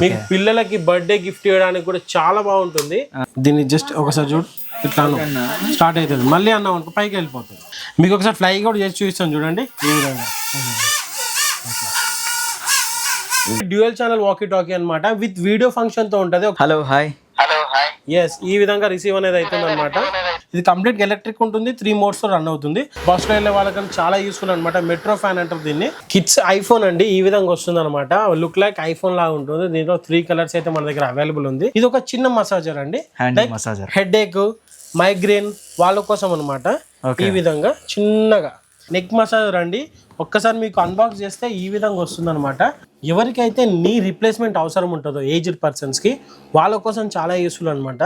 మీకు పిల్లలకి birthday gift ఇవ్వడానికి కూడా చాలా బాగుంటుంది. దీన్ని జస్ట్ ఒకసారి చూడు. ఇట్లా స్టార్ట్ అవుతుంది మళ్ళీ అన్నాం అనుకో పైకి వెళ్ళిపోతుంది. మీకు ఒకసారి ఫ్లై కూడా చేసి చూపిస్తాను చూడండి. ఈ విధంగా. డ్యూయల్ ఛానల్ వాకీ టాకీ అన్నమాట. విత్ వీడియో ఫంక్షన్తో ఉంటది. Hello hi. ఎస్ ఈ విధంగా రిసీవ్ అనేది అవుతుంది అనమాట ఇది కంప్లీట్ ఎలక్ట్రిక్ ఉంటుంది త్రీ మోడ్స్తో రన్ అవుతుంది. బస్లో వెళ్ళే వాళ్ళకని చాలా యూస్ఫుల్ అనమాట మెట్రో ఫ్యాన్ అంటారు దీన్ని. కిడ్స్ ఐఫోన్ అండి ఈ విధంగా వస్తుంది అనమాట లుక్ లైక్ ఐఫోన్ లాగా ఉంటుంది. దీంట్లో త్రీ కలర్స్ అయితే మన దగ్గర అవైలబుల్ ఉంది. ఇది ఒక చిన్న మసాజర్ అండి. మసాజర్ హెడ్ ఏక్ మైగ్రేన్ వాళ్ళ కోసం అనమాట ఈ విధంగా చిన్నగా. నెక్ మసాజర్ అండి. ఒక్కసారి మీకు అన్బాక్స్ చేస్తే ఈ విధంగా వస్తుంది అనమాట ఎవరికైతే నీ రిప్లేస్మెంట్ అవసరం ఉంటుందో ఏజ్డ్ పర్సన్స్కి వాళ్ళ కోసం చాలా యూస్ఫుల్ అనమాట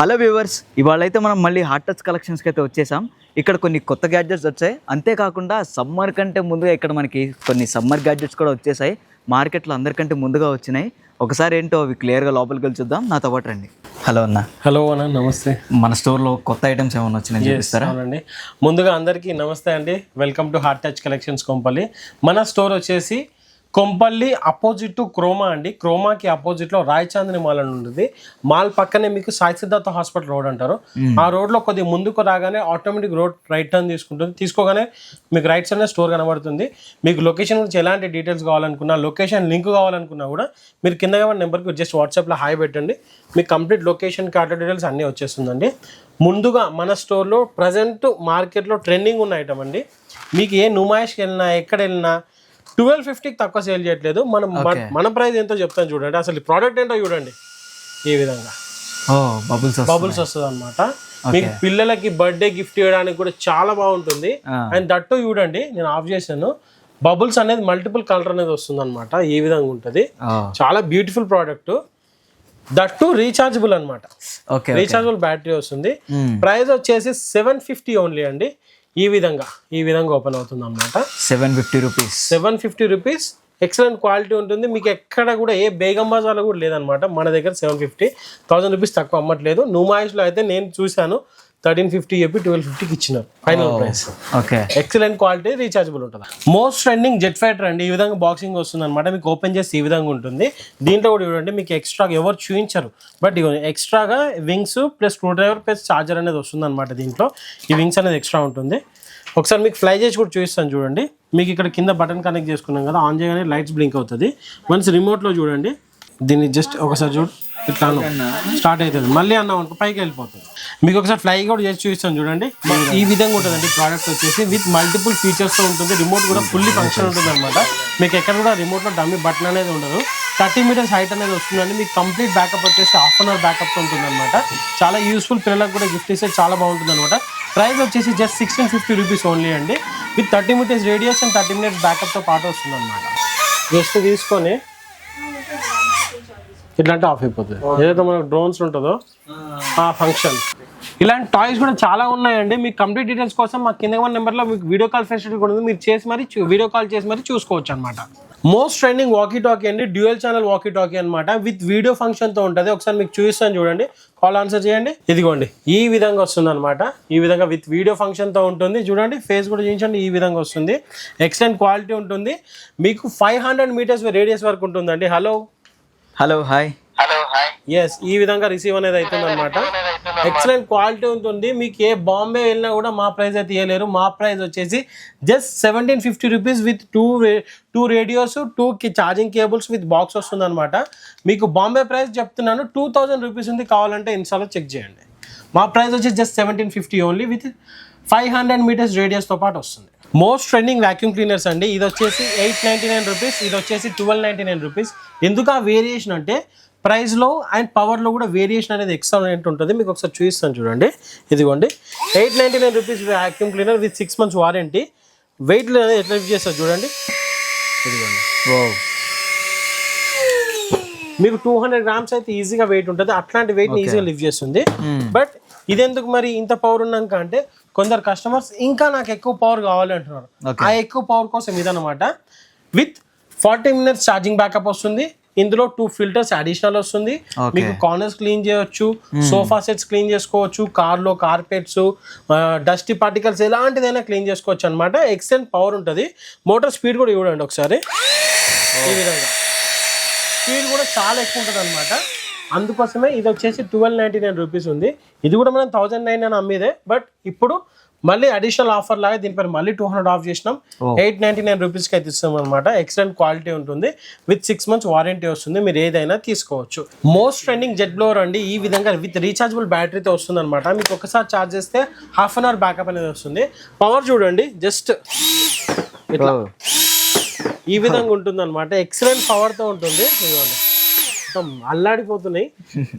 హలో వ్యూవర్స్ ఇవాళ అయితే మనం మళ్ళీ హాట్ టచ్ కలెక్షన్స్కి అయితే వచ్చేసాం. ఇక్కడ కొన్ని కొత్త గ్యాడ్జెట్స్ వచ్చాయి. అంతేకాకుండా సమ్మర్ కంటే ముందుగా ఇక్కడ మనకి కొన్ని సమ్మర్ గ్యాడ్జెట్స్ కూడా వచ్చేసాయి. మార్కెట్లో అందరికంటే ముందుగా వచ్చినాయి. ఒకసారి ఏంటో అవి క్లియర్గా లోపలికి వెళ్ళి చూద్దాం. నాతో పాటు రండి. హలో అన్న. హలో అన్న నమస్తే. మన స్టోర్లో కొత్త ఐటమ్స్ ఏమైనా వచ్చినాయి చూపిస్తారా? అవునండి. ముందుగా అందరికీ నమస్తే అండి. Welcome to Heart Touch Collections Kompally మన స్టోర్ వచ్చేసి కొంపల్లి అపోజిట్ టు క్రోమా అండి. క్రోమాకి అపోజిట్లో రాయచాందని మాల్ అని ఉంటుంది మాల్ పక్కనే మీకు సాయి సిద్ధార్థ హాస్పిటల్ రోడ్ అంటారు. ఆ రోడ్లో కొద్దిగా ముందుకు రాగానే ఆటోమేటిక్ రోడ్ రైట్ టర్న్ తీసుకుంటుంది. తీసుకోగానే మీకు రైట్ సైడ్ స్టోర్ కనబడుతుంది. మీకు లొకేషన్ గురించి ఎలాంటి డీటెయిల్స్ కావాలనుకున్నా లొకేషన్ లింక్ కావాలనుకున్నా కూడా మీరు కింద నెంబర్కి జస్ట్ వాట్సాప్లో హాయ్ పెట్టండి. మీకు కంప్లీట్ లొకేషన్ కార్డు డీటెయిల్స్ అన్నీ వచ్చేస్తుందండి. ముందుగా మన స్టోర్లో ప్రజెంట్ మార్కెట్లో ట్రెండింగ్ ఉన్న ఐటమ్ అండి. మీకు ఏ నుమాయిష్కి వెళ్ళినా ఎక్కడ వెళ్ళినా ట్వెల్వ్ ఫిఫ్టీకి తక్కువ సేల్ చేయట్లేదు. మనం మన- ప్రైస్ ఎంతో చెప్తాను చూడండి. అసలు ప్రోడక్ట్ ఏంటో చూడండి. ఈ విధంగా. బబుల్స్ బబుల్స్ వస్తుంది అనమాట మీకు పిల్లలకి బర్త్డే గిఫ్ట్ ఇవ్వడానికి కూడా చాలా బాగుంటుంది. అండ్ దట్టు చూడండి నేను ఆఫ్ చేశాను. బబుల్స్ అనేది మల్టిపుల్ కలర్ అనేది వస్తుంది అనమాట ఈ విధంగా ఉంటుంది. చాలా బ్యూటిఫుల్ ప్రోడక్ట్. దట్టు రీఛార్జబుల్ అనమాట ఓకే రీఛార్జబుల్ బ్యాటరీ వస్తుంది. ప్రైస్ వచ్చేసి సెవెన్ ఫిఫ్టీ ఓన్లీ అండి. ఈ విధంగా ఈ విధంగా ఓపెన్ అవుతుంది అనమాట seven fifty rupees seven fifty rupees excellent quality ఉంటుంది. మీకు ఎక్కడ కూడా ఏ బేగం బజార్లో కూడా లేదనమాట మన దగ్గర సెవెన్ ఫిఫ్టీ థౌసండ్ రూపీస్ తక్కువ అమ్మట్లేదు. నుమాయిష్లో అయితే నేను చూశాను. థర్టీన్ ఫిఫ్టీ చెప్పి ట్వెల్వ్ ఫిఫ్టీకి ఇచ్చినారు final price. Okay. Excellent quality rechargeable ఉంటుంది? మోస్ట్ ట్రెండింగ్ జెట్ ఫైటర్ అండి. ఈ విధంగా బాక్సింగ్ వస్తుంది అనమాట మీకు ఓపెన్ చేసి ఈ విధంగా ఉంటుంది. దీంట్లో కూడా చూడండి మీకు ఎక్స్ట్రా ఎవరు చూపించరు. బట్ ఎక్స్ట్రాగా wings plus screwdriver plus charger అనేది వస్తుంది అనమాట దీంట్లో. ఈ వింగ్స్ అనేది ఎక్స్ట్రా ఉంటుంది. ఒకసారి మీకు ఫ్లై చేసి కూడా చూపిస్తాను చూడండి. మీకు ఇక్కడ కింద బటన్ కనెక్ట్ చేసుకున్నాం కదా ఆన్ చేయగానే లైట్స్ బ్లింక్ అవుతుంది. వన్స్ రిమోట్లో చూడండి. దీన్ని జస్ట్ ఒకసారి చూడు. స్టార్ట్ అవుతుంది. మళ్ళీ అన్నాం అనుకో పైకి వెళ్ళిపోతుంది. మీకు ఒకసారి ఫ్లై కూడా చేసి చూపిస్తాను చూడండి. ఈ విధంగా ఉంటుందండి ప్రోడక్ట్ వచ్చేసి విత్ మల్టిపుల్ ఫీచర్స్తో ఉంటుంది. రిమోట్ కూడా ఫుల్లీ ఫంక్షన్ ఉంటుంది అనమాట మీకు ఎక్కడ కూడా రిమోట్లో డమ్మీ బటన్ అనేది ఉండదు. థర్టీ మీటర్స్ హైట్ అనేది వస్తుందండి. మీకు కంప్లీట్ బ్యాకప్ వచ్చేసి హాఫ్ అన్ అవర్ బ్యాకప్తో ఉంటుంది అనమాట చాలా యూస్ఫుల్ పిల్లలకు కూడా గిఫ్ట్ ఇస్తే చాలా బాగుంటుంది అనమాట ప్రైస్ వచ్చేసి just sixteen fifty rupees only అండి. With thirty metres radius and thirty minutes బ్యాకప్తో పాటు వస్తుంది అనమాట జస్ట్ తీసుకొని ఇట్లాంటి ఆఫ్ అయిపోతుంది ఏదైతే మనకు డ్రోన్స్ ఉంటుందో ఆ ఫంక్షన్ ఇలాంటి టాయ్స్ కూడా చాలా ఉన్నాయండి. మీకు కంప్లీట్ డీటెయిల్స్ కోసం మా కింద ఉన్న నెంబర్లో మీకు వీడియో కాల్ ఫెసిలిటీ కూడా ఉంది. మీరు చేసి మరి వీడియో కాల్ చేసి మరి చూసుకోవచ్చు అనమాట మోస్ట్ ట్రెండింగ్ వాకీ టాకీ అండి. డ్యూయల్ ఛానల్ వాకీ టాకీ అనమాట విత్ వీడియో ఫంక్షన్తో ఉంటుంది. ఒకసారి మీకు చూపిస్తాను చూడండి. కాల్ ఆన్సర్ చేయండి. ఇదిగోండి. ఈ విధంగా వస్తుంది అనమాట ఈ విధంగా విత్ వీడియో ఫంక్షన్తో ఉంటుంది. చూడండి ఫేస్ కూడా చూపించండి. ఈ విధంగా వస్తుంది. ఎక్సలెంట్ క్వాలిటీ ఉంటుంది. మీకు ఫైవ్ హండ్రెడ్ మీటర్స్ రేడియస్ వరకు ఉంటుందండి. హలో హలో హాయ్ ఎస్ ఈ విధంగా రిసీవ్ అనేది అవుతుంది అనమాట ఎక్సలెంట్ క్వాలిటీ ఉంటుంది. మీకు ఏ బాంబే వెళ్ళినా కూడా మా ప్రైస్ అయితే ఇవ్వలేరు మా ప్రైస్ వచ్చేసి just seventeen fifty rupees with two two radios two charging cables with box వస్తుంది అనమాట మీకు బాంబే ప్రైస్ చెప్తున్నాను. టూ థౌజండ్ రూపీస్ ఉంది కావాలంటే ఇన్స్టాలో చెక్ చేయండి. మా ప్రైస్ వచ్చేసి just seventeen fifty only with five hundred metres రేడియస్తో పాటు వస్తుంది. మోస్ట్ ట్రెండింగ్ వాక్యూమ్ క్లీనర్స్ అండి. ఇది వచ్చేసి ఎయిట్ నైంటీ నైన్ రూపీస్ ఇది వచ్చేసి ట్వెల్వ్ నైంటీ నైన్ రూపీస్. ఎందుకు ఆ వేరియేషన్ అంటే ప్రైస్లో అండ్ పవర్లో కూడా వేరియేషన్ అనేది ఎక్సలెంట్ ఉంటుంది. మీకు ఒకసారి చూపిస్తాను చూడండి. ఇదిగోండి. Eight ninety nine rupees vacuum cleaner with six months warranty weight ఎట్లా లిఫ్ట్ చేస్తారు చూడండి. ఇదిగోండి. ఓ మీకు టూ హండ్రెడ్ గ్రామ్స్ అయితే ఈజీగా వెయిట్ ఉంటుంది. అట్లాంటి వెయిట్ ఈజీగా లిఫ్ట్ చేస్తుంది. బట్ ఇదెందుకు మరి ఇంత పవర్ ఉన్నాక అంటే కొందరు కస్టమర్స్ ఇంకా నాకు ఎక్కువ పవర్ కావాలి అంటున్నారు. ఆ ఎక్కువ పవర్ కోసం ఇదనమాట with forty minutes charging backup వస్తుంది. ఇందులో టూ ఫిల్టర్స్ అడిషనల్ వస్తుంది. మీకు కార్నర్స్ క్లీన్ చేయొచ్చు. సోఫా సెట్స్ క్లీన్ చేసుకోవచ్చు. కార్లో కార్పెట్స్ డస్టీ పార్టికల్స్ ఎలాంటిదైనా క్లీన్ చేసుకోవచ్చు అనమాట ఎక్సలెంట్ పవర్ ఉంటుంది. మోటార్ స్పీడ్ కూడా చూడండి ఒకసారి. ఈ విధంగా. స్పీడ్ కూడా చాలా ఎక్కువ ఉంటుంది అనమాట అందుకోసమే ఇది వచ్చేసి ట్వెల్వ్ నైంటీ నైన్ రూపీస్ ఉంది. ఇది కూడా మనం థౌజండ్ నైన్ అని అమ్మేదే. బట్ ఇప్పుడు మళ్ళీ అడిషనల్ ఆఫర్ లాగా దీనిపైన మళ్ళీ టూ హండ్రెడ్ ఆఫ్ చేసినాం. ఎయిట్ నైన్టీ నైన్ రూపీస్కి అయితే ఇస్తాం అనమాట ఎక్సలెంట్ క్వాలిటీ ఉంటుంది. విత్ సిక్స్ మంత్స్ వారంటీ వస్తుంది. మీరు ఏదైనా తీసుకోవచ్చు. మోస్ట్ ట్రెండింగ్ జెట్ బ్లోవర్ అండి. ఈ విధంగా విత్ రీఛార్జబుల్ బ్యాటరీతో వస్తుంది అనమాట మీకు ఒకసారి ఛార్జ్ చేస్తే హాఫ్ అన్ అవర్ బ్యాకప్ అనేది వస్తుంది. పవర్ చూడండి. జస్ట్ ఇట్లా. ఈ విధంగా ఉంటుంది అనమాట ఎక్సలెంట్ పవర్తో ఉంటుంది. ఇదిగోండి. మొత్తం అల్లాడిపోతున్నాయి.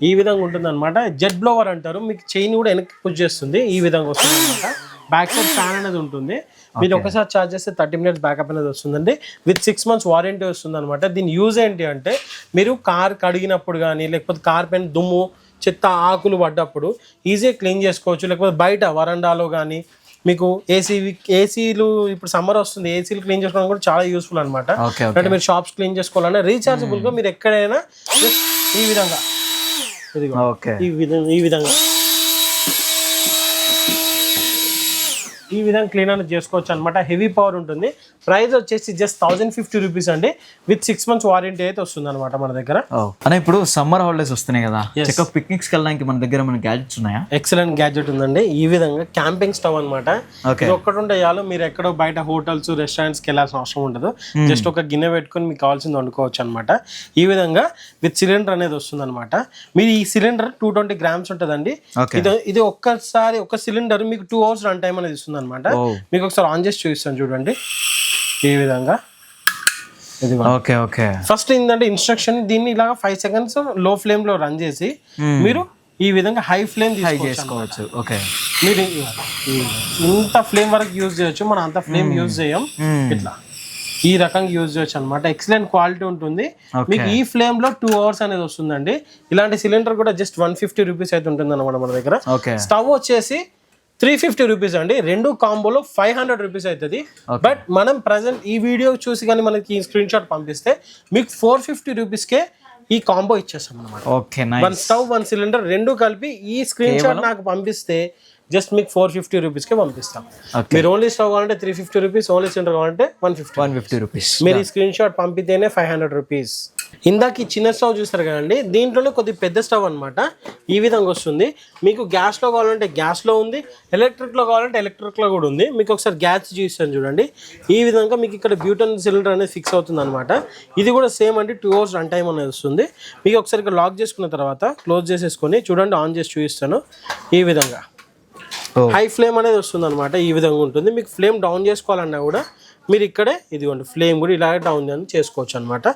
ఈ విధంగా ఉంటుంది అనమాట జెట్ బ్లోవర్ అంటారు. మీకు చైన్ కూడా వెనక్కి పుష్ చేస్తుంది. ఈ విధంగా వస్తుంది అనమాట బ్యాక్ సైడ్ ఫ్యాన్ అనేది ఉంటుంది. మీరు ఒకసారి ఛార్జ్ చేస్తే థర్టీ మినిట్స్ బ్యాకప్ అనేది వస్తుందండి. విత్ సిక్స్ మంత్స్ వారంటీ వస్తుంది అనమాట దీని యూజ్ ఏంటి అంటే మీరు కార్ కడిగినప్పుడు కానీ లేకపోతే కార్ పైన దుమ్ము చెత్త ఆకులు పడ్డప్పుడు ఈజీగా క్లీన్ చేసుకోవచ్చు. లేకపోతే బయట వరండాలో కానీ మీకు ఏసీ ఏసీలు ఇప్పుడు సమ్మర్ వస్తుంది ఏసీలు క్లీన్ చేసుకోవడం కూడా చాలా యూస్ఫుల్ అనమాట అంటే మీరు షాప్స్ క్లీన్ చేసుకోవాలన్నా రీఛార్జబుల్గా మీరు ఎక్కడైనా ఈ విధంగా. ఈ విధంగా ఈ విధంగా. ఈ విధంగా క్లీన్ అనేది చేసుకోవచ్చు అనమాట హెవీ పవర్ ఉంటుంది. ప్రైస్ వచ్చేసి జస్ట్ థౌజండ్ ఫిఫ్టీ రూపీస్ అండి. విత్ సిక్స్ మంత్స్ వారంటీ అయితే వస్తుంది అనమాట మన దగ్గర. అన్న ఇప్పుడు సమ్మర్ హాలిడేస్ వస్తున్నాయి కదా. చక్కగా పిక్నిక్స్ వెళ్ళడానికి మన దగ్గర మన గ్యాడ్జెట్స్ ఉన్నాయా? ఎక్సలెంట్ గ్యాడ్జెట్ ఉందండి. ఈ విధంగా క్యాంపింగ్ స్టవ్ అనమాట ఒక్కటి ఉంటే చాలు. మీరు ఎక్కడో బయట హోటల్స్ రెస్టారెంట్స్కి వెళ్ళాల్సిన అవసరం ఉండదు. జస్ట్ ఒక గిన్నె పెట్టుకొని మీకు కావాల్సింది వండుకోవచ్చు అనమాట ఈ విధంగా విత్ సిలిండర్ అనేది వస్తుంది అనమాట మీరు ఈ సిలిండర్ టూ ట్వంటీ గ్రామ్స్ ఉంటుందండి. ఇది ఇది ఒక్కసారి ఒక సిలిండర్ మీకు టూ అవర్స్ రన్ టైం అనేది ఇస్తుంది అనమాట మీకు ఒకసారి ఆన్ చేసి చూపిస్తాను చూడండి. ఈ విధంగా? ఇది ఓకే ఓకే. ఫస్ట్ ఏంటంటే ఇన్స్ట్రక్షన్ దీన్ని ఇలాగా ఫైవ్ సెకండ్స్లో ఫ్లేమ్లో రన్ చేసి మీరు ఈ విధంగా హై ఫ్లేమ్ చేసుకోవచ్చు. ఓకే మీరు ఇంత ఫ్లేమ్ వరకు యూజ్ చేయొచ్చు మనం అంత ఫ్లేమ్ యూజ్ చేయం. ఇట్లా. ఈ రకంగా యూజ్ చేయొచ్చు అనమాట ఎక్సలెంట్ క్వాలిటీ ఉంటుంది. మీకు ఈ ఫ్లేమ్లో టూ అవర్స్ అనేది వస్తుందండి. ఇలాంటి సిలిండర్ కూడా జస్ట్ వన్ ఫిఫ్టీ రూపీస్ అయితే ఉంటుంది అనమాట మన దగ్గర. ఓకే స్టవ్ వచ్చేసి త్రీ ఫిఫ్టీ రూపీస్ అండి. రెండు కాంబోలో ఫైవ్ హండ్రెడ్ రూపీస్ అవుతుంది బట్ మనం ప్రజెంట్ ఈ వీడియో చూసి కానీ మనకి స్క్రీన్ షాట్ పంపిస్తే మీకు ఫోర్ ఫిఫ్టీ రూపీస్కే ఈ కాంబో ఇచ్చేస్తాం అనమాట okay one stove one cylinder రెండు కలిపి ఈ స్క్రీన్ షాట్ నాకు పంపిస్తే జస్ట్ మీకు ఫోర్ ఫిఫ్టీ రూపీస్కే పంపిస్తాం. మీరు ఓన్లీ స్టవ్ కావాలంటే three fifty rupees only cylinder కావాలంటే one fifty one fifty rupees. మీరు ఈ స్క్రీన్ షాట్ పంపితేనే ఫైవ్ హండ్రెడ్ రూపీస్. ఇందాక ఈ చిన్న స్టవ్ చూస్తారు కదండి దీంట్లోనే కొద్ది పెద్ద స్టవ్ అన్నమాట. ఈ విధంగా వస్తుంది. మీకు గ్యాస్లో కావాలంటే గ్యాస్లో ఉంది ఎలక్ట్రిక్లో కావాలంటే ఎలక్ట్రిక్లో కూడా ఉంది. మీకు ఒకసారి గ్యాస్ చూస్తాను చూడండి. ఈ విధంగా మీకు ఇక్కడ బ్యూటన్ సిలిండర్ అనేది ఫిక్స్ అవుతుంది అనమాట ఇది కూడా సేమ్ అండి టూ అవర్స్ రన్ టైం అనేది వస్తుంది. మీకు ఒకసారి ఇక్కడ లాక్ చేసుకున్న తర్వాత క్లోజ్ చేసేసుకొని చూడండి ఆన్ చేసి చూపిస్తాను. ఈ విధంగా. హై ఫ్లేమ్ అనేది వస్తుంది అనమాట ఈ విధంగా ఉంటుంది. మీకు ఫ్లేమ్ డౌన్ చేసుకోవాలన్నా కూడా మీరు ఇక్కడే ఇదిగోండి ఫ్లేమ్ కూడా ఇలాగే డౌన్ అని చేసుకోవచ్చు అనమాట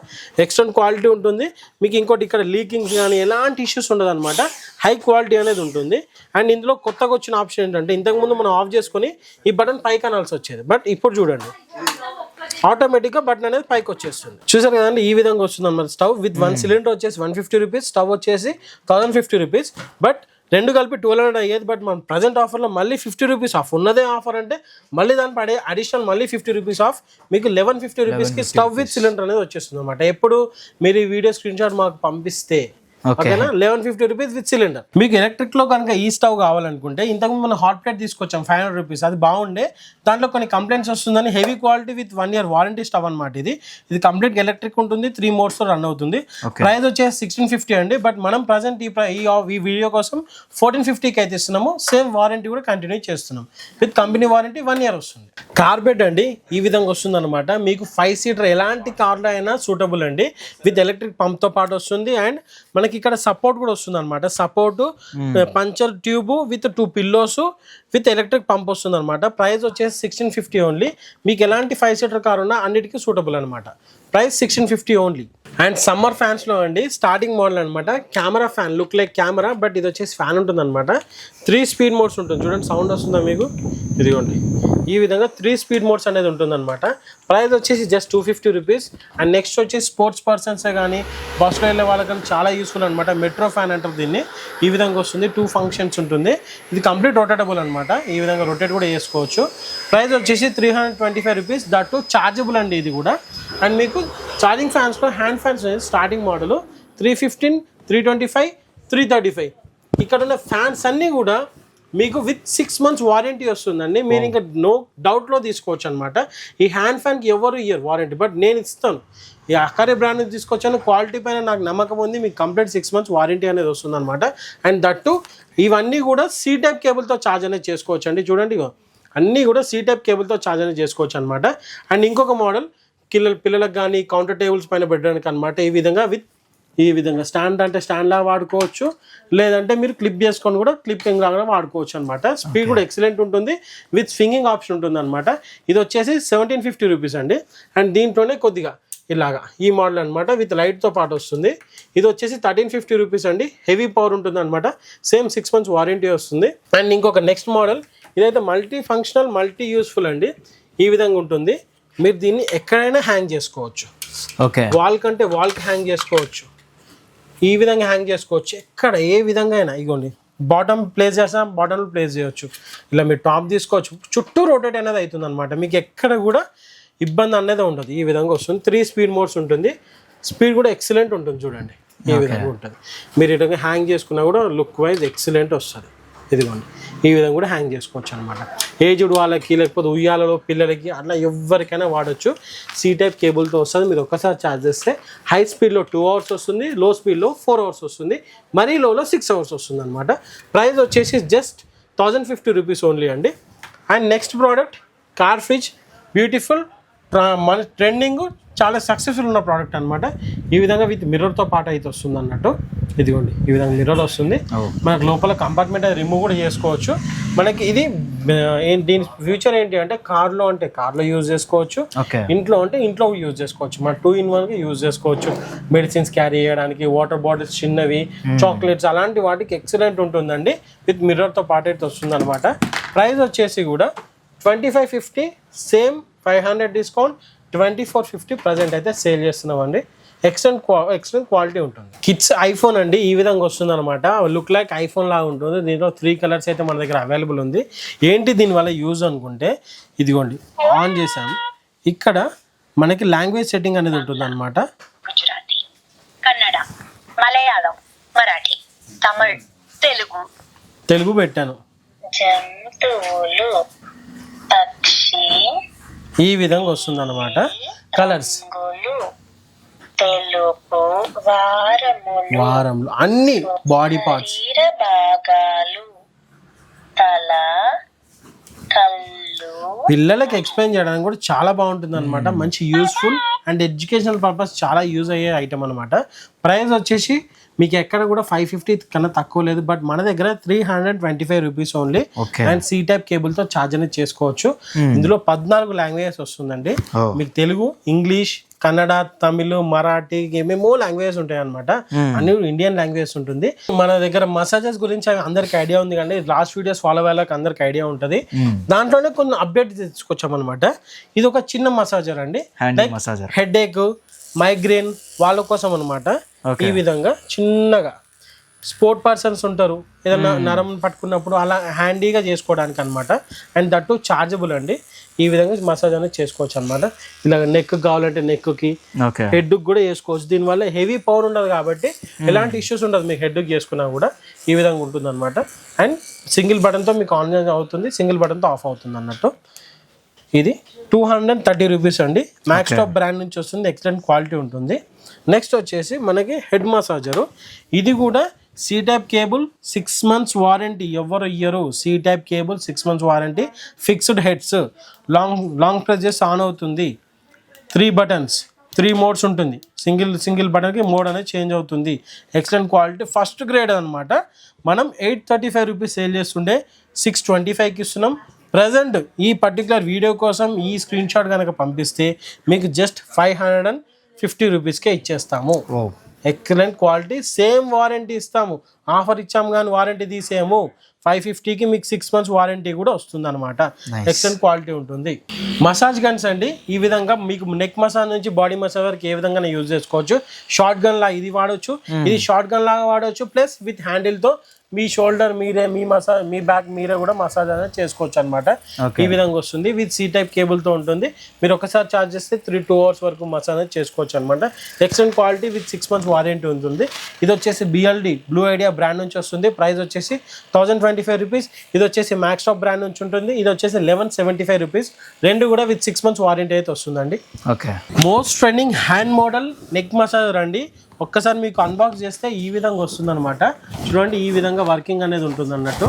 ఎక్స్టెంట్ క్వాలిటీ ఉంటుంది. మీకు ఇంకోటి ఇక్కడ లీకింగ్స్ కానీ ఎలాంటి ఇష్యూస్ ఉండదు అనమాట హై క్వాలిటీ అనేది ఉంటుంది. అండ్ ఇందులో కొత్తగా వచ్చిన ఆప్షన్ ఏంటంటే ఇంతకుముందు మనం ఆఫ్ చేసుకొని ఈ బటన్ పైకి అనాల్సి వచ్చేది. బట్ ఇప్పుడు చూడండి. ఆటోమేటిక్గా బటన్ అనేది పైకి వచ్చేస్తుంది. చూసారు కదండి ఈ విధంగా వస్తుంది అనమాట స్టవ్ విత్ వన్ సిలిండర్ వచ్చేసి వన్ ఫిఫ్టీ రూపీస్ స్టవ్ వచ్చేసి థౌసండ్ ఫిఫ్టీ రూపీస్ బట్ రెండు కలిపి ట్వెల్వ్ హండ్రెడ్ అయ్యేది బట్ మన ప్రజెంట్ ఆఫర్లో మళ్ళీ ఫిఫ్టీ రూపీస్ ఆఫ్ ఉన్నదే ఆఫర్ అంటే మళ్ళీ దాని పడే అడిషనల్ మళ్ళీ ఫిఫ్టీ రూపీస్ ఆఫ్ మీకు లెవెన్ ఫిఫ్టీ రూపీస్కి స్టవ్ విత్ సిలిండర్ అనేది వచ్చేస్తుంది అనమాట ఎప్పుడు మీరు ఈ వీడియో స్క్రీన్ షాట్ మాకు పంపిస్తే ఓకేనా eleven fifty rupees with cylinder మీకు ఎలక్ట్రిక్లో కనుక ఈ స్టవ్ కావాలనుకుంటే ఇంతకుముందు మనం హాట్ ప్లేట్ తీసుకొచ్చాం ఫైవ్ హండ్రెడ్ రూపీస్ అది బాగుండే. దాంట్లో కొన్ని కంప్లైంట్స్ వస్తుందని heavy quality with one year warranty stove అనమాట ఇది. ఇది కంప్లీట్ ఎలక్ట్రిక్ ఉంటుంది త్రీ మోడ్స్తో రన్ అవుతుంది. ప్రైస్ వచ్చేసి సిక్స్టీన్ ఫిఫ్టీ అండి బట్ మనం ప్రజెంట్ ఈ ప్ర- ఈ ఈ వీడియో కోసం ఫోర్టీన్ ఫిఫ్టీకి అయితే ఇస్తున్నాము. సేమ్ వారంటీ కూడా కంటిన్యూ చేస్తున్నాం. With company warranty one year వస్తుంది. కార్బెట్ అండి ఈ విధంగా వస్తుంది అనమాట మీకు ఫైవ్ సీటర్ ఎలాంటి కార్లో అయినా సూటబుల్ అండి. విత్ ఎలక్ట్రిక్ పంప్తో పాటు వస్తుంది. అండ్ మనకి ఇక్కడ సపోర్ట్ కూడా వస్తుంది అనమాట support puncture tube with two pillows with electric pump వస్తుంది అనమాట ప్రైస్ వచ్చేసి సిక్స్టీన్ ఫిఫ్టీ ఓన్లీ మీకు ఎలాంటి ఫైవ్ సీటర్ కార్ ఉన్నా అన్నిటికీ సూటబుల్ అనమాట price sixteen fifty only and summer ఫ్యాన్స్లో అండి స్టార్టింగ్ మోడల్ అనమాట camera fan look like camera but ఇది వచ్చేసి ఫ్యాన్ ఉంటుంది అనమాట త్రీ స్పీడ్ మోడ్స్ ఉంటుంది. చూడండి సౌండ్ వస్తుందా మీకు? ఇదిగోండి. ఈ విధంగా త్రీ స్పీడ్ మోడ్స్ అనేది ఉంటుంది అనమాట ప్రైస్ వచ్చేసి just two fifty rupees and next వచ్చేసి స్పోర్ట్స్ పర్సన్సే కానీ బస్సులో వెళ్ళే వాళ్ళకి చాలా యూస్ఫుల్ అనమాట మెట్రో ఫ్యాన్ అంటారు దీన్ని. ఈ విధంగా వస్తుంది. టూ ఫంక్షన్స్ ఉంటుంది. ఇది కంప్లీట్ రొటేటబుల్ అనమాట ఈ విధంగా రొటేట్ కూడా చేసుకోవచ్చు. ప్రైస్ వచ్చేసి three hundred twenty five rupees that chargeable అండి ఇది కూడా. అండ్ మీకు charging ఫ్యాన్స్లో hand fans starting model three fifteen three twenty five three thirty five ఇక్కడ ఉన్న ఫ్యాన్స్ అన్నీ కూడా మీకు విత్ సిక్స్ మంత్స్ వారంటీ వస్తుందండి. మీరు ఇంకా నో డౌట్లో తీసుకోవచ్చు అనమాట ఈ హ్యాండ్ ఫ్యాన్కి ఎవరు ఇయ్యరు వారంటీ బట్ నేను ఇస్తాను. ఈ అకారే బ్రాండ్ తీసుకొచ్చాను. క్వాలిటీ పైన నాకు నమ్మకం ఉంది మీకు కంప్లీట్ సిక్స్ మంత్స్ వారంటీ అనేది వస్తుంది అనమాట అండ్ దట్టు ఇవన్నీ కూడా సీ టైప్ కేబుల్తో ఛార్జ్ అనేది చేసుకోవచ్చు అండి చూడండి అన్నీ కూడా సీ టైప్ కేబుల్తో ఛార్జ్ అనేది చేసుకోవచ్చు అనమాట అండ్ ఇంకొక మోడల్ పిల్లల పిల్లలకు కానీ కౌంటర్ టేబుల్స్ పైన పెట్టడానికి అనమాట ఈ విధంగా విత్ ఈ విధంగా స్టాండ్ అంటే స్టాండ్ లాగా వాడుకోవచ్చు. లేదంటే మీరు క్లిప్ చేసుకొని కూడా క్లిప్పింగ్ లాగా వాడుకోవచ్చు అనమాట స్పీడ్ కూడా ఎక్సలెంట్ ఉంటుంది. విత్ స్వింగింగ్ ఆప్షన్ ఉంటుంది అనమాట ఇది వచ్చేసి సెవెంటీన్ ఫిఫ్టీ రూపీస్ అండి. అండ్ దీంట్లోనే కొద్దిగా ఇలాగా ఈ మోడల్ అనమాట విత్ లైట్తో పాటు వస్తుంది. ఇది వచ్చేసి థర్టీన్ ఫిఫ్టీ రూపీస్ అండి. హెవీ పవర్ ఉంటుంది అనమాట సేమ్ సిక్స్ మంత్స్ వారంటీ వస్తుంది. అండ్ ఇంకొక నెక్స్ట్ మోడల్. ఇదైతే మల్టీ ఫంక్షనల్ మల్టీ యూస్ఫుల్ అండి. ఈ విధంగా ఉంటుంది. మీరు దీన్ని ఎక్కడైనా హ్యాంగ్ చేసుకోవచ్చు. ఓకే. వాల్ కంటే వాల్కి హ్యాంగ్ చేసుకోవచ్చు. ఈ విధంగా హ్యాంగ్ చేసుకోవచ్చు. ఎక్కడ ఏ విధంగా అయినా ఇగోండి బాటమ్ ప్లేస్ చేసినా బాటమ్ ప్లేస్ చేయొచ్చు. ఇలా మీరు టాప్ తీసుకోవచ్చు. చుట్టూ రొటేట్ అనేది అవుతుంది అనమాట మీకు ఎక్కడ కూడా ఇబ్బంది అనేది ఉండదు. ఈ విధంగా వస్తుంది. త్రీ స్పీడ్ మోడ్స్ ఉంటుంది. స్పీడ్ కూడా ఎక్సలెంట్ ఉంటుంది చూడండి. ఈ విధంగా ఉంటుంది. మీరు ఇటంగా హ్యాంగ్ చేసుకున్నా కూడా లుక్ వైజ్ ఎక్సలెంట్ వస్తుంది. ఇదిగోండి. ఈ విధంగా కూడా హ్యాంగ్ చేసుకోవచ్చు అనమాట ఏజ్డ్ వాళ్ళకి లేకపోతే ఉయ్యాలలో పిల్లలకి అట్లా ఎవరికైనా వాడచ్చు. సీ టైప్ కేబుల్తో వస్తుంది. మీరు ఒక్కసారి ఛార్జ్ చేస్తే హై స్పీడ్లో టూ అవర్స్ వస్తుంది లో స్పీడ్లో ఫోర్ అవర్స్ వస్తుంది మరీ లోలో సిక్స్ అవర్స్ వస్తుంది అనమాట ప్రైస్ వచ్చేసి just thousand fifty rupees only అండి. And next product car fridge beautiful మన ట్రెండింగ్ చాలా సక్సెస్ఫుల్ ఉన్న ప్రోడక్ట్ అనమాట ఈ విధంగా విత్ మిర్రర్తో పాటు అయితే వస్తుంది అన్నట్టు. ఇదిగోండి ఈ విధంగా మిర్రర్ వస్తుంది. మనకు లోపల కంపార్ట్మెంట్ అది రిమూవ్ కూడా చేసుకోవచ్చు. మనకి ఇది దీని ఫ్యూచర్ ఏంటి అంటే కార్లో అంటే కార్లో యూజ్ చేసుకోవచ్చు. ఇంట్లో అంటే ఇంట్లో యూజ్ చేసుకోవచ్చు. మన టూ ఇన్ వన్గా యూజ్ చేసుకోవచ్చు. మెడిసిన్స్ క్యారీ చేయడానికి వాటర్ బాటిల్స్ చిన్నవి చాక్లెట్స్ అలాంటి వాటికి ఎక్సలెంట్ ఉంటుందండి. విత్ మిర్రర్తో పాటు అయితే వస్తుంది అనమాట ప్రైస్ వచ్చేసి కూడా twenty five fifty same five hundred discount twenty four fifty present అయితే సేల్ చేస్తున్నామండి. ఎక్సలెంట్ క్వా ఎక్సలెంట్ క్వాలిటీ ఉంటుంది. కిడ్స్ ఐఫోన్ అండి ఈ విధంగా వస్తుంది అనమాట లుక్ లైక్ ఐఫోన్ లాగా ఉంటుంది. దీంట్లో త్రీ కలర్స్ అయితే మన దగ్గర అవైలబుల్ ఉంది. ఏంటి దీనివల్ల యూజ్ అనుకుంటే ఇదిగోండి ఆన్ చేసాం ఇక్కడ మనకి లాంగ్వేజ్ సెట్టింగ్ అనేది ఉంటుంది అనమాట గుజరాతీ కన్నడ మలయాళం మరాఠీ తమిళ్ తెలుగు. తెలుగు పెట్టాను. జంతువులు పక్షి. ఈ విధంగా వస్తుంది అనమాట కలర్స్ వారములు వారంలో అన్ని బాడీ పార్ట్స్ భాగాలు తల పిల్లలకి ఎక్స్ప్లెయిన్ చేయడానికి కూడా చాలా బాగుంటుంది అనమాట మంచి యూస్ఫుల్ అండ్ ఎడ్యుకేషనల్ పర్పస్ చాలా యూజ్ అయ్యే ఐటమ్ అనమాట ప్రైస్ వచ్చేసి మీకు ఎక్కడ కూడా ఫైవ్ ఫిఫ్టీ కన్నా తక్కువ లేదు. బట్ మన దగ్గర three hundred twenty five rupees only. And C type కేబుల్తో charge అనేది చేసుకోవచ్చు. ఇందులో పద్నాలుగు లాంగ్వేజెస్ వస్తుందండి. Oh. మీకు తెలుగు ఇంగ్లీష్ కన్నడ తమిళ్ మరాఠీ ఏమేమో లాంగ్వేజెస్ ఉంటాయి అనమాట అన్ని ఇండియన్ లాంగ్వేజెస్ ఉంటుంది. మన దగ్గర మసాజెస్ గురించి అందరికి ఐడియా ఉంది కానీ లాస్ట్ వీడియోస్ ఫాలో అయ్యేలాకి అందరికి ఐడియా ఉంటుంది. దాంట్లోనే కొన్ని అప్డేట్ తీసుకొచ్చాం అనమాట ఇది ఒక చిన్న మసాజర్ అండి. హెడ్ ఏక్ మైగ్రేన్ వాళ్ళ కోసం అనమాట ఈ విధంగా చిన్నగా స్పోర్ట్ పర్సన్స్ ఉంటారు. ఏదైనా నరం పట్టుకున్నప్పుడు అలా హ్యాండీగా చేసుకోవడానికి అనమాట అండ్ దట్టు చార్జబుల్ అండి. ఈ విధంగా మసాజ్ అనేది చేసుకోవచ్చు అనమాట ఇలా నెక్ కావాలంటే నెక్కి హెడ్ కూడా చేసుకోవచ్చు. దీనివల్ల హెవీ పవర్ ఉండదు కాబట్టి ఎలాంటి ఇష్యూస్ ఉండదు మీకు హెడ్ చేసుకున్నా కూడా. ఈ విధంగా ఉంటుంది అనమాట అండ్ సింగిల్ బటన్తో మీకు ఆన్ అవుతుంది. సింగిల్ బటన్తో ఆఫ్ అవుతుంది అన్నట్టు. ఇది టూ హండ్రెడ్ థర్టీ రూపీస్ అండి. మ్యాక్స్ టాప్ బ్రాండ్ నుంచి వస్తుంది. ఎక్సలెంట్ క్వాలిటీ ఉంటుంది. నెక్స్ట్ వచ్చేసి మనకి హెడ్ మసాజరు ఇది కూడా C type cable six months warranty ఎవరు ఇయ్యరు? C type cable six months warranty fixed heads long long presses on అవుతుంది. త్రీ బటన్స్ త్రీ మోడ్స్ ఉంటుంది. సింగిల్ సింగిల్ బటన్కి మోడ్ అనేది చేంజ్ అవుతుంది. ఎక్సలెంట్ క్వాలిటీ ఫస్ట్ గ్రేడ్ అనమాట మనం eight thirty five rupees sale చేస్తుండే సిక్స్ ట్వంటీ ఫైవ్కి ఇస్తున్నాం. ప్రజెంట్ ఈ పర్టికులర్ వీడియో కోసం ఈ స్క్రీన్ షాట్ కనుక పంపిస్తే మీకు just five hundred and fifty రూపీస్కే ఇచ్చేస్తాము. ఎక్సలెంట్ క్వాలిటీ సేమ్ వారంటీ ఇస్తాము. ఆఫర్ ఇచ్చాము కానీ వారంటీ తీసేయము. ఫైవ్ ఫిఫ్టీకి మీకు సిక్స్ మంత్స్ వారంటీ కూడా వస్తుంది అనమాట ఎక్సలెంట్ క్వాలిటీ ఉంటుంది. మసాజ్ గన్స్ అండి ఈ విధంగా మీకు నెక్ మసాజ్ నుంచి బాడీ మసాజ్ వరకు ఏ విధంగా యూజ్ చేసుకోవచ్చు. షార్ట్ గన్ లా ఇది వాడొచ్చు. ఇది షార్ట్ గన్ లాగా వాడొచ్చు. ప్లస్ విత్ హ్యాండిల్తో మీ షోల్డర్ మీరే మీ మసాజ్ మీ బ్యాక్ మీరే కూడా మసాజ్ అనేది చేసుకోవచ్చు అనమాట. ఈ విధంగా వస్తుంది. విత్ సి టైప్ కేబుల్తో ఉంటుంది. మీరు ఒకసారి చార్జ్ చేస్తే త్రీ టూ అవర్స్ వరకు మసాజ్ అనేది చేసుకోవచ్చు అనమాట excellent quality with six months warranty ఉంటుంది. ఇది వచ్చేసి బిఎల్డి బ్లూ ఐడియా బ్రాండ్ నుంచి వస్తుంది. ప్రైస్ వచ్చేసి థౌసండ్ ట్వంటీ ఫైవ్ రూపీస్. ఇది వచ్చేసి మ్యాక్స్ టాప్ బ్రాండ్ నుంచి ఉంటుంది. ఇది వచ్చేసి లెవెన్ సెవెంటీ ఫైవ్ రూపీస్. రెండు కూడా విత్ సిక్స్ మంత్స్ వారంటీ అయితే వస్తుందండి. Okay. Most trending hand model neck massager అండి. ఒక్కసారి మీకు అన్బాక్స్ చేస్తే ఈ విధంగా వస్తుంది అనమాట చూడండి ఈ విధంగా వర్కింగ్ అనేది ఉంటుంది అన్నట్టు.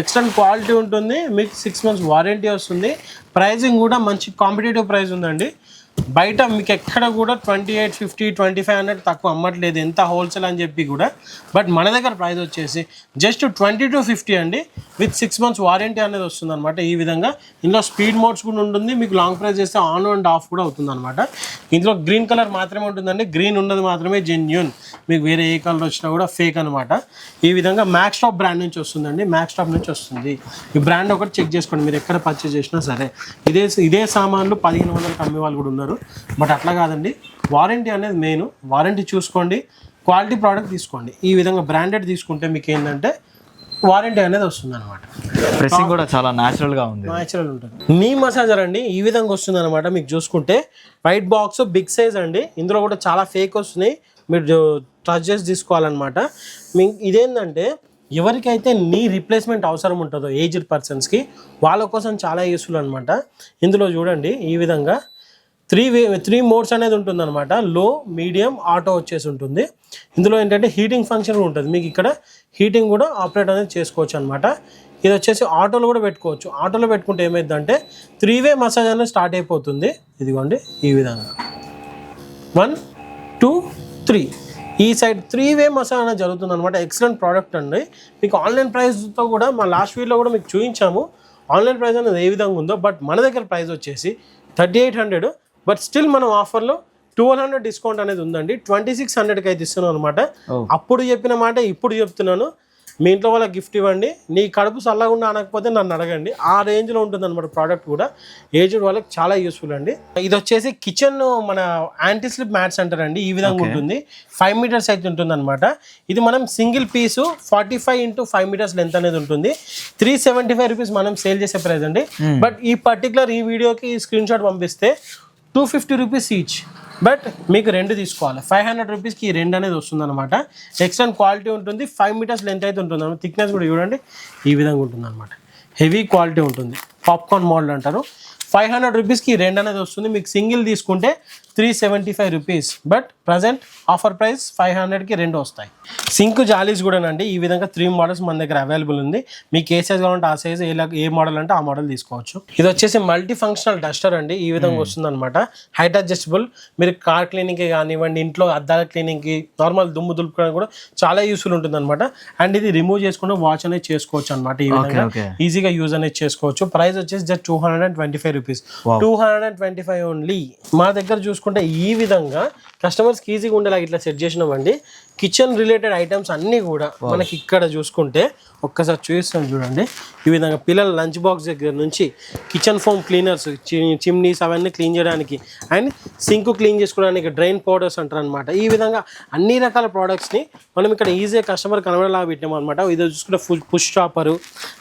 ఎక్స్టెంట్ క్వాలిటీ ఉంటుంది. మీకు సిక్స్ మంత్స్ వారంటీ వస్తుంది. ప్రైజింగ్ కూడా మంచి కాంపిటేటివ్ ప్రైస్ ఉందండి. బయట మీకు ఎక్కడ కూడా twenty eight fifty twenty five hundred తక్కువ అమ్మట్లేదు. ఎంత హోల్సేల్ అని చెప్పి కూడా. బట్ మన దగ్గర ప్రైస్ వచ్చేసి జస్ట్ ట్వంటీ టు ఫిఫ్టీ అండి. విత్ సిక్స్ మంత్స్ వారంటీ అనేది వస్తుంది అనమాట ఈ విధంగా. ఇందులో స్పీడ్ మోడ్స్ కూడా ఉంటుంది. మీకు లాంగ్ ప్రైస్ చేస్తే ఆన్ అండ్ ఆఫ్ కూడా అవుతుంది అనమాట ఇందులో గ్రీన్ కలర్ మాత్రమే ఉంటుందండి. గ్రీన్ ఉన్నది మాత్రమే జెన్యున్ మీకు వేరే ఏ కలర్ వచ్చినా కూడా ఫేక్ అనమాట ఈ విధంగా మ్యాక్స్ టాప్ బ్రాండ్ నుంచి వస్తుందండి. మ్యాక్స్ టాప్ నుంచి వస్తుంది. ఈ బ్రాండ్ ఒకటి చెక్ చేసుకోండి. మీరు ఎక్కడ పర్చేస్ చేసినా సరే. ఇదే ఇదే సామాన్లు పదిహేను వందలకు అమ్మే వాళ్ళు కూడా ఉన్నారు. బట్ అట్లా కాదండి. వారంటీ అనేది మెయిన్ వారంటీ చూసుకోండి. క్వాలిటీ ప్రోడక్ట్ తీసుకోండి. ఈ విధంగా బ్రాండెడ్ తీసుకుంటే మీకు ఏంటంటే వారంటీ అనేది వస్తుంది అనమాట ప్రెస్సింగ్ కూడా చాలా న్యాచురల్గా ఉంది. న్యాచురల్ ఉంటుంది. నీ మసాజర్ అండి. ఈ విధంగా వస్తుంది అనమాట మీకు చూసుకుంటే. వైట్ బాక్స్ బిగ్ సైజ్ అండి. ఇందులో కూడా చాలా ఫేక్ వస్తున్నాయి. మీరు టచ్ చేసి తీసుకోవాలన్నమాట. మీ ఇదేంటంటే ఎవరికైతే నీ రీప్లేస్మెంట్ అవసరం ఉంటుందో ఏజ్డ్ పర్సన్స్కి వాళ్ళ కోసం చాలా యూస్ఫుల్ అనమాట ఇందులో చూడండి. ఈ విధంగా త్రీ వే త్రీ మోడ్స్ అనేది ఉంటుందన్నమాట. లో మీడియం ఆటో వచ్చేసి ఉంటుంది. ఇందులో ఏంటంటే హీటింగ్ ఫంక్షన్ కూడా ఉంటుంది. మీకు ఇక్కడ హీటింగ్ కూడా ఆపరేట్ అనేది చేసుకోవచ్చు అనమాట ఇది వచ్చేసి ఆటోలో కూడా పెట్టుకోవచ్చు. ఆటోలో పెట్టుకుంటే ఏమైందంటే త్రీ వే మసాజ్ అనేది స్టార్ట్ అయిపోతుంది. ఇదిగోండి ఈ విధంగా. One two three. ఈ సైడ్ త్రీ వే మసాజ్ అనేది జరుగుతుంది అనమాట ఎక్సలెంట్ ప్రోడక్ట్ అండి. మీకు ఆన్లైన్ ప్రైస్తో కూడా మా లాస్ట్ వీడియోలో కూడా మీకు చూపించాము. ఆన్లైన్ ప్రైస్ అనేది ఏ విధంగా ఉందో బట్ మన దగ్గర ప్రైస్ వచ్చేసి thirty eight hundred. But still మనం ఆఫర్లో ట్వెల్వ్ హండ్రెడ్ డిస్కౌంట్ అనేది ఉందండి. ట్వంటీ సిక్స్ హండ్రెడ్కి అయితే ఇస్తున్నాను అనమాట. అప్పుడు చెప్పిన మాట ఇప్పుడు చెప్తున్నాను. మీ ఇంట్లో వాళ్ళకి గిఫ్ట్ ఇవ్వండి. నీ కడుపు చల్లకుండా అనకపోతే నన్ను అడగండి. ఆ రేంజ్లో ఉంటుంది అనమాట ప్రోడక్ట్ కూడా. ఏజ్డ్ వాళ్ళకి చాలా యూస్ఫుల్ అండి. ఇది వచ్చేసి కిచెన్ మన యాంటీ స్లిప్ మ్యాట్స్ అంటారండి ఈ విధంగా ఉంటుంది. ఫైవ్ మీటర్స్ అయితే ఉంటుంది అనమాట ఇది మనం single piece forty five into five meters length అనేది ఉంటుంది. త్రీ సెవెంటీ ఫైవ్ రూపీస్ మనం సేల్ చేసే ప్రైస్ అండి. బట్ ఈ పర్టికులర్ ఈ వీడియోకి స్క్రీన్ షాట్ పంపిస్తే two fifty rupees each but మీకు రెండు తీసుకోవాలి. ఫైవ్ హండ్రెడ్ రూపీస్కి ఈ రెండు అనేది వస్తుంది అనమాట ఎక్స్టెంట్ క్వాలిటీ ఉంటుంది. ఫైవ్ మీటర్స్ లెంత్ అయితే ఉంటుంది. అనమాట థిక్నెస్ కూడా చూడండి. ఈ విధంగా ఉంటుంది అనమాట హెవీ క్వాలిటీ ఉంటుంది. పాప్కార్న్ మోడల్ అంటారు. ఫైవ్ హండ్రెడ్ రూపీస్కి రెండు అనేది వస్తుంది. మీకు సింగిల్ తీసుకుంటే three seventy five rupees but present offer price five హండ్రెడ్కి రెండు వస్తాయి. సింక్ జాలీస్ కూడా అండి ఈ విధంగా త్రీ మోడల్స్ మన దగ్గర అవైలబుల్ ఉంది. మీకు ఏ సైజ్ కావాలంటే ఆ సైజ్ ఏ ఏ మోడల్ అంటే ఆ మోడల్ తీసుకోవచ్చు. ఇది వచ్చేసి మల్టీ ఫంక్షనల్ డస్టర్ అండి. ఈ విధంగా వస్తుంది అనమాట హైట్ అడ్జస్టబుల్ మీరు కార్ క్లీనింగ్కి కానివ్వండి ఇంట్లో అద్దాల క్లీనింగ్కి నార్మల్ దుమ్ము దులుపుకోవడానికి కూడా చాలా యూస్ఫుల్ ఉంటుంది అనమాట అండ్ ఇది రిమూవ్ చేసుకుంటే వాచ్ అనేది చేసుకోవచ్చు అనమాట ఈ విధంగా. ఈజీగా యూజ్ అనేది చేసుకోవచ్చు. ప్రైస్ వచ్చేసి just two hundred and twenty five rupees two hundred and twenty five only మా దగ్గర చూసుకుంటే ఈ విధంగా కస్టమర్స్కి ఈజీగా ఉండేలా ఇట్లా సెట్ చేసినామండి. కిచెన్ రిలేటెడ్ ఐటమ్స్ అన్నీ కూడా మనకి ఇక్కడ చూసుకుంటే ఒక్కసారి చూపిస్తాను చూడండి. ఈ విధంగా పిల్లల లంచ్ బాక్స్ దగ్గర నుంచి కిచెన్ ఫోమ్ క్లీనర్స్ చిమ్నీస్ అవన్నీ క్లీన్ చేయడానికి అండ్ సింక్ క్లీన్ చేసుకోవడానికి డ్రైన్ పౌడర్స్ అంటారు అనమాట ఈ విధంగా అన్ని రకాల ప్రోడక్ట్స్ని మనం ఇక్కడ ఈజీగా కస్టమర్ కనబడేలాగా పెట్టాం అనమాట ఇది చూసుకుంటే full push chopper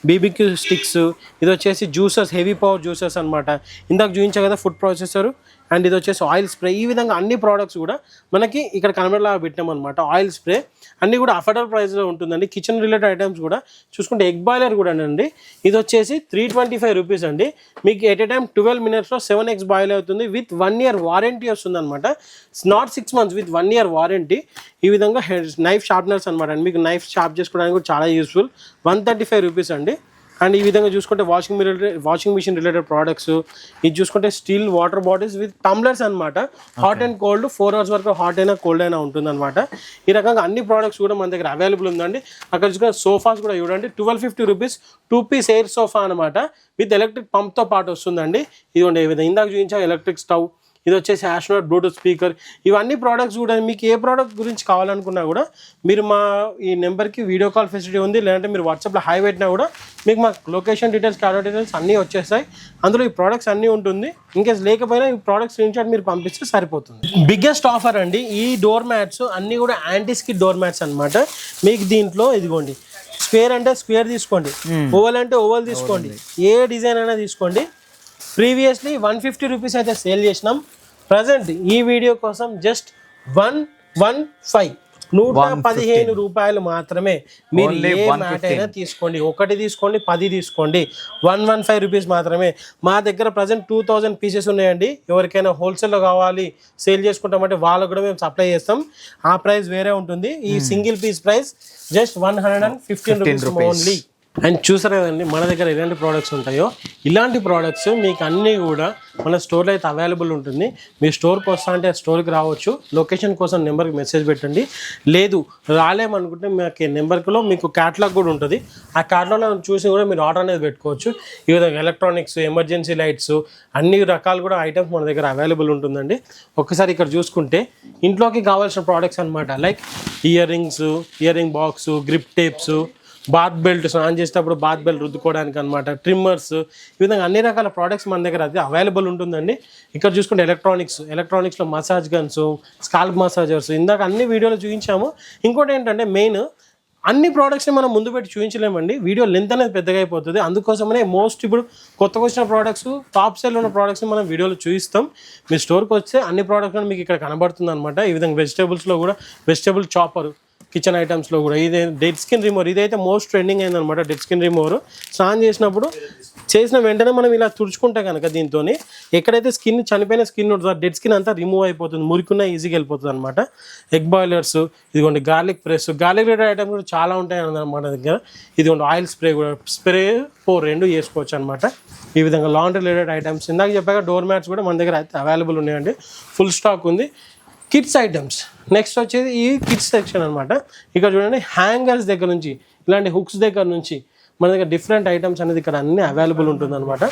BBQ sticks ఇది వచ్చేసి జ్యూసర్స్ హెవీ పవర్ జ్యూసర్స్ అనమాట ఇందాక చూపించా కదా ఫుడ్ ప్రాసెసర్ అండ్ ఇది వచ్చేసి ఆయిల్ స్ప్రే. ఈ విధంగా అన్ని ప్రోడక్ట్స్ కూడా మనకి ఇక్కడ కనబడేలాగా పెట్టాం అనమాట ఆయిల్ స్ప్రే. అన్ని కూడా అఫోర్డబుల్ ప్రైస్లో ఉంటుందండి. కిచెన్ రిలేటెడ్ ఐటమ్స్ కూడా చూసుకుంటే ఎగ్ బాయిలర్ కూడా అండి. ఇది వచ్చేసి త్రీ ట్వంటీ ఫైవ్ రూపీస్ అండి. మీకు ఎట్ ఏ టైం ట్వెల్వ్ మినిట్స్లో సెవెన్ ఎగ్స్ బాయిల్ అవుతుంది. విత్ వన్ ఇయర్ వారంటీ వస్తుంది అనమాట not six months with one year warranty ఈ విధంగా నైఫ్ షార్ప్నర్స్ అనమాట అండి. మీకు నైఫ్ షార్ప్ చేసుకోవడానికి కూడా చాలా useful one thirty five rupees అండి. అండ్ ఈ విధంగా చూసుకుంటే washing related washing machine related products ఇది చూసుకుంటే steel water bottles with tumblers అనమాట hot and cold four hours వరకు హాట్ అయినా కోల్డ్ అయినా ఉంటుంది అనమాట ఈ రకంగా అన్ని ప్రోడక్ట్స్ కూడా మన దగ్గర అవైలబుల్ ఉందండి. అక్కడ చూసుకుంటే సోఫాస్ కూడా చూడండి twelve fifty rupees two piece air sofa అనమాట విత్ ఎలక్ట్రిక్ పంప్తో పాటు వస్తుందండి. ఇదిగోండి ఈ విధంగా ఇందాక చూపించా ఎలక్ట్రిక్ స్టవ్ ఇది వచ్చేసి యాష్నోట్ బ్లూటూత్ స్పీకర్ ఇవన్నీ ప్రోడక్ట్స్ కూడా మీకు ఏ ప్రోడక్ట్ గురించి కావాలనుకున్నా కూడా మీరు మా ఈ నెంబర్కి వీడియో కాల్ ఫెసిలిటీ ఉంది లేదంటే మీరు వాట్సాప్లో హై పెట్టినా కూడా మీకు మా లొకేషన్ డీటెయిల్స్ కార్డ్ డీటెయిల్స్ అన్నీ వచ్చేస్తాయి. అందులో ఈ ప్రోడక్ట్స్ అన్నీ ఉంటుంది. ఇంకేస్ లేకపోయినా ఈ ప్రోడక్ట్ స్క్రీన్ షాట్ మీరు పంపిస్తే సరిపోతుంది. బిగ్గెస్ట్ ఆఫర్ అండి ఈ డోర్ మ్యాట్స్ అన్నీ కూడా యాంటీ స్కిడ్ డోర్ మ్యాట్స్ అనమాట మీకు దీంట్లో ఇదిగోండి స్క్వేర్ అంటే స్క్వేర్ తీసుకోండి ఓవల్ అంటే ఓవల్ తీసుకోండి ఏ డిజైన్ అయినా తీసుకోండి. ప్రీవియస్లీ వన్ ఫిఫ్టీ రూపీస్ అయితే సేల్ చేసినాం. ప్రజెంట్ ఈ వీడియో కోసం జస్ట్ వన్ వన్ ఫైవ్ నూట పదిహేను రూపాయలు మాత్రమే మీరు ఏ 115. మ్యాట్ అయినా తీసుకోండి. ఒకటి తీసుకోండి పది తీసుకోండి. వన్ వన్ ఫైవ్ రూపీస్ మాత్రమే. మా దగ్గర ప్రజెంట్ టూ థౌజండ్ పీసెస్ ఉన్నాయండి. ఎవరికైనా హోల్సేల్లో కావాలి సేల్ చేసుకుంటామంటే వాళ్ళకు కూడా మేము సప్లై చేస్తాం. ఆ ప్రైస్ వేరే ఉంటుంది. ఈ single piece price just one hundred and fifteen rupees only and చూసారు కదండి మన దగ్గర ఎలాంటి ప్రోడక్ట్స్ ఉంటాయో? ఇలాంటి ప్రోడక్ట్స్ మీకు అన్నీ కూడా మన స్టోర్లో అయితే అవైలబుల్ ఉంటుంది. మీ స్టోర్కి వస్తా అంటే స్టోర్కి రావచ్చు. లొకేషన్ కోసం నెంబర్కి మెసేజ్ పెట్టండి. లేదు రాలేమనుకుంటే మీకు నెంబర్లో మీకు క్యాటలాగ్ కూడా ఉంటుంది. ఆ క్యాటలాగ్లో చూసి కూడా మీరు ఆర్డర్ అనేది పెట్టుకోవచ్చు. ఈ విధంగా ఎలక్ట్రానిక్స్ ఎమర్జెన్సీ లైట్స్ అన్ని రకాలు కూడా ఐటమ్స్ మన దగ్గర అవైలబుల్ ఉంటుందండి. ఒకసారి ఇక్కడ చూసుకుంటే ఇంట్లోకి కావాల్సిన ప్రోడక్ట్స్ అనమాట like ear rings ear ring box grip tapes bath belt స్నానం చేసేటప్పుడు బాత్ బెల్ట్ రుద్దుకోవడానికి అనమాట ట్రిమ్మర్స్ ఈ విధంగా అన్ని రకాల ప్రోడక్ట్స్ మన దగ్గర అయితే అవైలబుల్ ఉంటుందండి. ఇక్కడ చూసుకుంటే ఎలక్ట్రానిక్స్ ఎలక్ట్రానిక్స్లో మసాజ్ గన్స్ స్కాల్ప్ మసాజర్స్ ఇందాక అన్ని వీడియోలు చూపించాము. ఇంకోటి ఏంటంటే మెయిన్ అన్ని ప్రోడక్ట్స్ని మనం ముందు పెట్టి చూపించలేమండి. వీడియో లెంత్ అనేది పెద్దగా అయిపోతుంది. అందుకోసమనే మోస్ట్ ఇప్పుడు కొత్తగా వచ్చిన ప్రోడక్ట్స్ టాప్ సెల్ ఉన్న ప్రోడక్ట్స్ని మనం వీడియోలో చూపిస్తాం. మీ స్టోర్కి వస్తే అన్ని ప్రోడక్ట్స్ మీకు ఇక్కడ కనబడుతుంది అనమాట ఈ విధంగా వెజిటేబుల్స్లో కూడా వెజిటేబుల్ చాపర్ కిచెన్ ఐటమ్స్లో కూడా. ఇదే డెడ్ స్కిన్ రిమూవర్ ఇదైతే మోస్ట్ ట్రెండింగ్ అయిందనమాట డెడ్ స్కిన్ రిమూవర్ స్నానం చేసినప్పుడు చేసిన వెంటనే మనం ఇలా తుడుచుకుంటే కనుక దీంతో ఎక్కడైతే స్కిన్ చనిపోయిన స్కిన్ ఉంటుందో డెడ్ స్కిన్ అంతా రిమూవ్ అయిపోతుంది. మురికున్న ఈజీగా వెళ్ళిపోతుంది అనమాట ఎగ్ బాయిలర్స్ ఇదిగోండి garlic press garlic related item కూడా చాలా ఉంటాయి అనమాట దగ్గర. ఇదిగోండి ఆయిల్ స్ప్రే కూడా. స్ప్రే పో రెండు చేసుకోవచ్చు అనమాట ఈ విధంగా లాండ్రీ రిలేటెడ్ ఐటమ్స్ ఇందాక చెప్పాక డోర్ మ్యాట్స్ కూడా మన దగ్గర అయితే అవైలబుల్ ఉన్నాయండి. ఫుల్ స్టాక్ ఉంది. కిడ్స్ ఐటమ్స్ నెక్స్ట్ వచ్చేది ఈ కిడ్స్ సెక్షన్ అనమాట ఇక్కడ చూడండి హ్యాంగర్స్ దగ్గర నుంచి ఇలాంటి హుక్స్ దగ్గర నుంచి మన దగ్గర డిఫరెంట్ ఐటమ్స్ అనేది ఇక్కడ అన్ని అవైలబుల్ ఉంటుంది అనమాట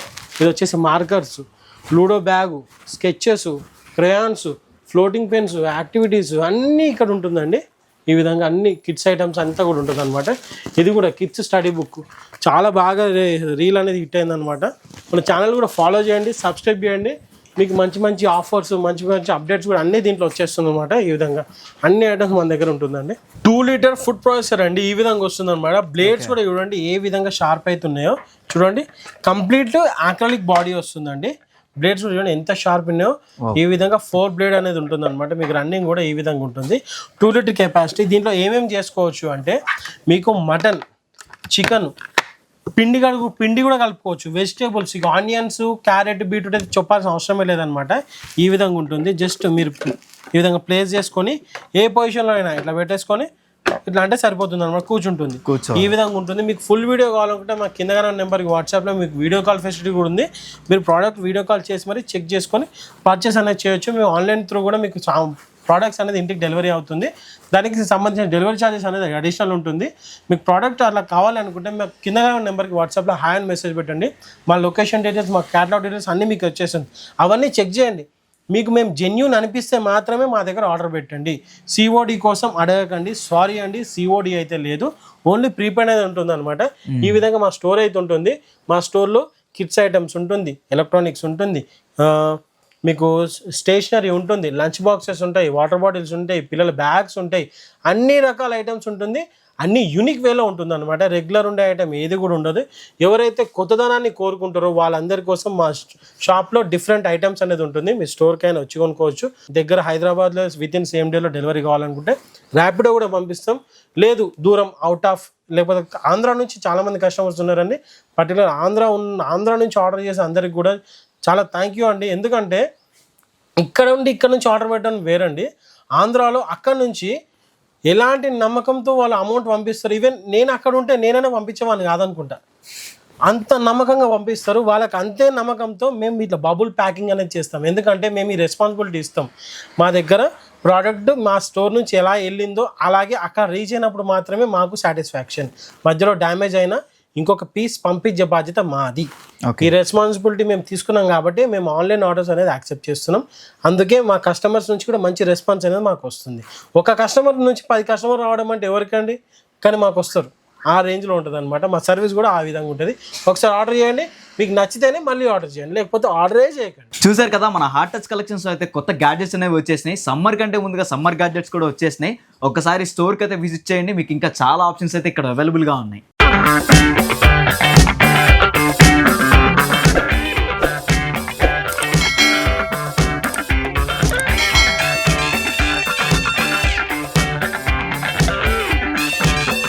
ఇది వచ్చేసి markers ludo bag sketches crayons floating pens activities అన్నీ ఇక్కడ ఉంటుందండి. ఈ విధంగా అన్ని కిడ్స్ ఐటమ్స్ అంతా కూడా ఉంటుంది అనమాట ఇది కూడా కిడ్స్ స్టడీ బుక్ చాలా బాగా రీ- రీల్ అనేది హిట్ అయిందనమాట మన ఛానల్ కూడా ఫాలో చేయండి సబ్స్క్రైబ్ చేయండి. మీకు మంచి మంచి ఆఫర్స్ మంచి మంచి అప్డేట్స్ కూడా అన్ని దీంట్లో వచ్చేస్తుంది అనమాట ఈ విధంగా. అన్ని ఐటమ్స్ మన దగ్గర ఉంటుందండి. టూ లీటర్ ఫుడ్ ప్రాసెసర్ అండి ఈ విధంగా వస్తుంది అనమాట బ్లేడ్స్ కూడా చూడండి ఏ విధంగా షార్ప్ అవుతున్నాయో చూడండి. కంప్లీట్ ఆక్రలిక్ బాడీ వస్తుందండి. బ్లేడ్స్ కూడా చూడండి ఎంత షార్ప్ ఉన్నాయో. ఈ విధంగా ఫోర్ బ్లేడ్ అనేది ఉంటుంది అనమాట మీకు రన్నింగ్ కూడా ఈ విధంగా ఉంటుంది. టూ లీటర్ కెపాసిటీ దీంట్లో ఏమేమి చేసుకోవచ్చు అంటే మీకు మటన్ చికెన్ పిండి కడుగు పిండి కూడా కలుపుకోవచ్చు. వెజిటేబుల్స్ ఇక ఆనియన్స్ క్యారెట్ బీట్రూట్ అయితే చెప్పాల్సిన అవసరమే లేదనమాట ఈ విధంగా ఉంటుంది. జస్ట్ మీరు ఈ విధంగా ప్లేస్ చేసుకొని ఏ పొజిషన్లో అయినా ఇట్లా పెట్టేసుకొని ఇట్లా అంటే సరిపోతుంది అనమాట కూర్చుంటుంది. కూర్చో. ఈ విధంగా ఉంటుంది. మీకు ఫుల్ వీడియో కావాలనుకుంటే మా కింద నెంబర్కి వాట్సాప్లో మీకు వీడియో కాల్ ఫెసిలిటీ కూడా ఉంది. మీరు ప్రోడక్ట్ వీడియో కాల్ చేసి మరి చెక్ చేసుకొని పర్చేస్ అనేది చేయొచ్చు. మేము ఆన్లైన్ త్రూ కూడా మీకు ప్రోడక్ట్స్ అనేది ఇంటికి డెలివరీ అవుతుంది. దానికి సంబంధించిన డెలివరీ ఛార్జెస్ అనేది అడిషనల్ ఉంటుంది. మీకు ప్రోడక్ట్ అలా కావాలనుకుంటే మీకు కింద నెంబర్కి వాట్సాప్లో హాయ్ అని మెసేజ్ పెట్టండి. మా లొకేషన్ డీటెయిల్స్ మా క్యాటలాగ్ డీటెయిల్స్ అన్నీ మీకు వచ్చేస్తుంది. అవన్నీ చెక్ చేయండి. మీకు మేము జెన్యున్ అనిపిస్తే మాత్రమే మా దగ్గర ఆర్డర్ పెట్టండి. సిఓడి కోసం అడగకండి. సారీ అండి సిఓడి అయితే లేదు. ఓన్లీ ప్రీపెయిడ్ అనేది ఉంటుంది అనమాట ఈ విధంగా మా స్టోర్ అయితే ఉంటుంది. మా స్టోర్లో కిడ్స్ ఐటమ్స్ ఉంటుంది ఎలక్ట్రానిక్స్ ఉంటుంది. మీకు స్టేషనరీ ఉంటుంది లంచ్ బాక్సెస్ ఉంటాయి వాటర్ బాటిల్స్ ఉంటాయి పిల్లల బ్యాగ్స్ ఉంటాయి అన్ని రకాల ఐటమ్స్ ఉంటుంది. అన్ని యూనిక్ వేలో ఉంటుంది అనమాట రెగ్యులర్ ఉండే ఐటమ్ ఏది కూడా ఉండదు. ఎవరైతే కొత్తదనాన్ని కోరుకుంటారో వాళ్ళందరి కోసం మా షాప్లో డిఫరెంట్ ఐటమ్స్ అనేది ఉంటుంది. మీ స్టోర్కి అయినా వచ్చి కొనుక్కోవచ్చు. దగ్గర హైదరాబాద్లో విత్ ఇన్ సేమ్ డేలో డెలివరీ కావాలనుకుంటే ర్యాపిడో కూడా పంపిస్తాం. లేదు దూరం అవుట్ ఆఫ్ లేకపోతే ఆంధ్ర నుంచి చాలామంది కస్టమర్స్ ఉన్నారండి. పర్టికులర్ ఆంధ్ర ఉన్న ఆంధ్ర నుంచి ఆర్డర్ చేసే అందరికి కూడా చాలా థ్యాంక్ యూ అండి. ఎందుకంటే ఇక్కడ ఉండి ఇక్కడ నుంచి ఆర్డర్ పెట్టడం వేరండి. ఆంధ్రాలో అక్కడ నుంచి ఎలాంటి నమ్మకంతో వాళ్ళు అమౌంట్ పంపిస్తారు? ఈవెన్ నేను అక్కడ ఉంటే నేనైనా పంపించేవాడిని కాదనుకుంటా. అంత నమ్మకంగా పంపిస్తారు. వాళ్ళకి అంతే నమ్మకంతో మేము ఇట్లా బబుల్ ప్యాకింగ్ అనేది చేస్తాం. ఎందుకంటే మేము ఈ రెస్పాన్సిబిలిటీ ఇస్తాం. మా దగ్గర ప్రోడక్ట్ మా స్టోర్ నుంచి ఎలా వెళ్ళిందో అలాగే అక్కడ రీచ్ అయినప్పుడు మాత్రమే మాకు సాటిస్ఫాక్షన్ మధ్యలో డ్యామేజ్ అయినా ఇంకొక పీస్ పంపించే బాధ్యత మాది. ఈ రెస్పాన్సిబిలిటీ మేము తీసుకున్నాం కాబట్టి మేము ఆన్లైన్ ఆర్డర్స్ అనేది యాక్సెప్ట్ చేస్తున్నాం. అందుకే మా కస్టమర్స్ నుంచి కూడా మంచి రెస్పాన్స్ అనేది మాకు వస్తుంది. ఒక కస్టమర్ నుంచి పది కస్టమర్ రావడం అంటే ఎవరికండి? కానీ మాకు వస్తారు. ఆ రేంజ్లో ఉంటుంది అనమాట మా సర్వీస్ కూడా ఆ విధంగా ఉంటుంది. ఒకసారి ఆర్డర్ చేయండి. మీకు నచ్చితేనే మళ్ళీ ఆర్డర్ చేయండి. లేకపోతే ఆర్డరే చేయకండి. చూసారు కదా మన హార్ట్ టచ్ కలెక్షన్స్ అయితే కొత్త గ్యాడ్జెట్స్ అనేవి వచ్చేసినాయి. సమ్మర్ కంటే ముందుగా సమ్మర్ గ్యాడ్జెట్స్ కూడా వచ్చేసినాయి. ఒకసారి స్టోర్కి అయితే విజిట్ చేయండి. మీకు ఇంకా చాలా ఆప్షన్స్ అయితే ఇక్కడ అవైలబుల్గా ఉన్నాయి. Thank you.